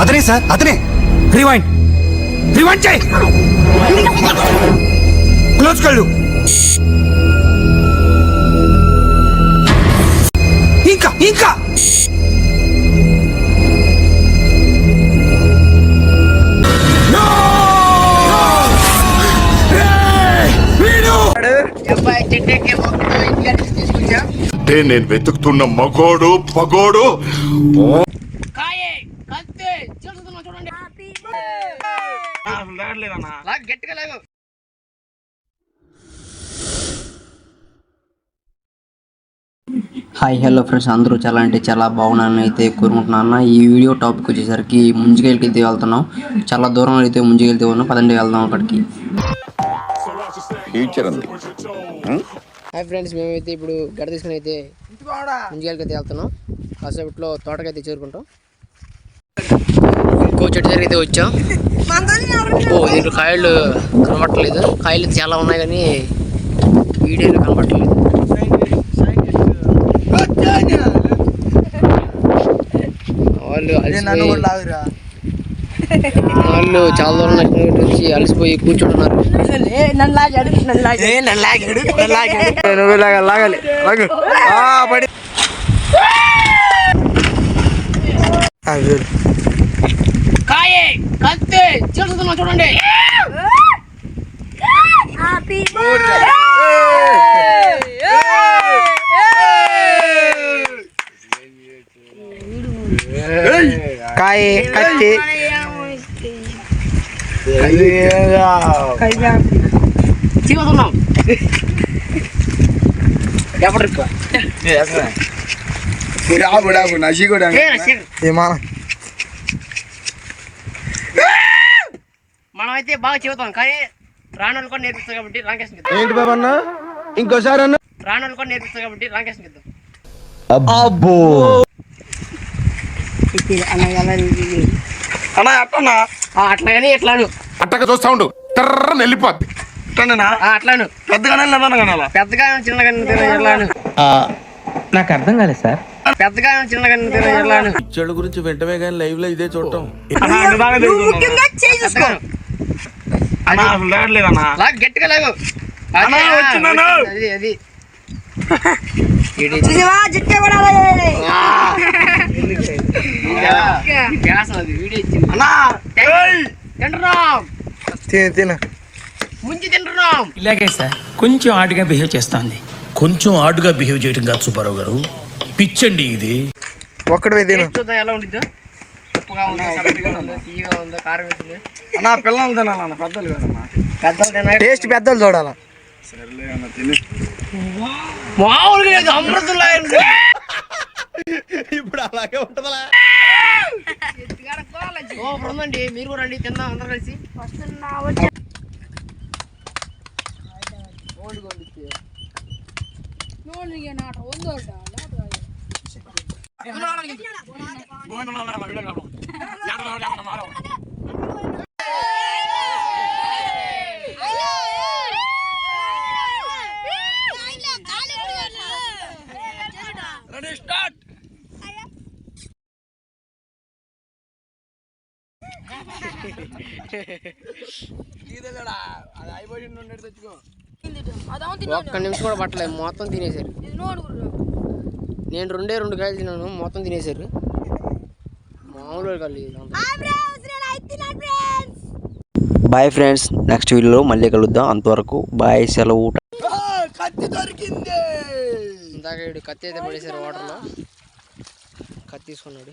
అతనే సార్ అతనే rewind rewind చేయి క్లోజ్ కళ్ళు ఇంకా ఇంకా No! రేయ్! వీడు! అంటే నేను వెతుకుతున్న మగోడు పగోడు. Hi hello friends. అందరూ చాలా అంటే చాలా బాగున్నాను అయితే కోరుకుంటున్నాను ఈ వీడియో టాపిక్ వచ్చేసరికి ముంజికెళ్ళకి అయితే వెళ్తున్నాం. చాలా దూరం అయితే ముంజికెళ్తే ఉన్నాం. పదండి వెళ్దాం అక్కడికి. ఫ్యూచర్ ఉంది. హాయ్ ఫ్రెండ్స్ మేమైతే ఇప్పుడు గడ తీసుకుని అయితే ముంజిగాలకి అయితే వెళ్తున్నాం. కాసేపట్లో తోటకైతే చేరుకుంటాం. ఇంకో చెట్టు దగ్గర అయితే వచ్చాం. ఓ దీంట్లో కాయలు కనబట్టలేదు కాయలు చాలా ఉన్నాయి కానీ వీడియోలో కనబట్టలేదు వాళ్ళు వాళ్ళు చాలా దూరం నడిచినట్టు వచ్చి అలసిపోయి కూర్చుంటున్నారు. నువ్వు లాగా లాగాలి లాగు. ఆ, పడి. కాయే కత్తి చూస్తున్నా చూడండి. కాయ కత్తి. ఎప్పుడు నసి కూడా మనమైతే బాగా చెబుతాం కానీ రాణులు కూడా నేర్పిస్తాం కాబట్టి కిద్దాం ఏంటి బాబు అన్న ఇంకోసారి అన్న రాణులు కూడా నేర్పిస్తాం కాబట్టి రాంకేషన్ కిద్దాం అబ్బో అన్న అట్టనా ఆ, అట్లాగని ఎట్లాను అట్టగా చూస్తా ఉండు. తర్ర వెళ్ళిపోద్ది. అట్టనా అట్లాను పెద్దగానే లేదన్న కనాలా పెద్దగా చిన్నగా ఎట్లాను నాకు అర్థం కాలేదు సార్. పెద్దగా చిన్నగా ఎట్లాను చెడు గురించి వెంటనే కానీ లైవ్లో ఇదే చూడటం. అన్న అసలు లేదన్నా లాగు గట్టిగా అన్నా, వచ్చిందన్నా. అది అది వీడియో అన్నా ఇలాగే సార్ కొంచెం ఆడుగా బిహేవ్ చేస్తోంది. కొంచెం ఆడుగా బిహేవ్ చేయడం కాదు సుబ్బారావు గారు. పిచ్చండి ఇది. ఒక్కడే చూద్దాం ఎలా ఉండిద్దో. ఉప్పుగా ఉందా సప్పగా ఉందా తీయగా ఉందా కారం వేసింది. అన్న పిల్లలు తినాలన్న పెద్దలు పెద్దలు టేస్ట్ పెద్దలు చూడాలా? మామూలుగా లేదు అమృతంలా ఉంది. ఇప్పుడు అలాగే ఉంటదా సూపర్ ఉందండి మీరు కూడా రండి తిందాం అందరూ కలిసి ఒక్క నిమిషం కూడా పట్టలేదు మొత్తం తినేశారు నేను రెండే రెండు కాయలు తిన్నాను మొత్తం తినేశారు ఇదంతా. బాయ్ ఫ్రెండ్స్ నెక్స్ట్ వీడియోలో మళ్ళీ కలుద్దాం. అంతవరకు బాయ్ సెలవు. ఇందాక వీడు కత్తి అయితే పడేశారు వాటర్లో కత్తి తీసుకున్నాడు.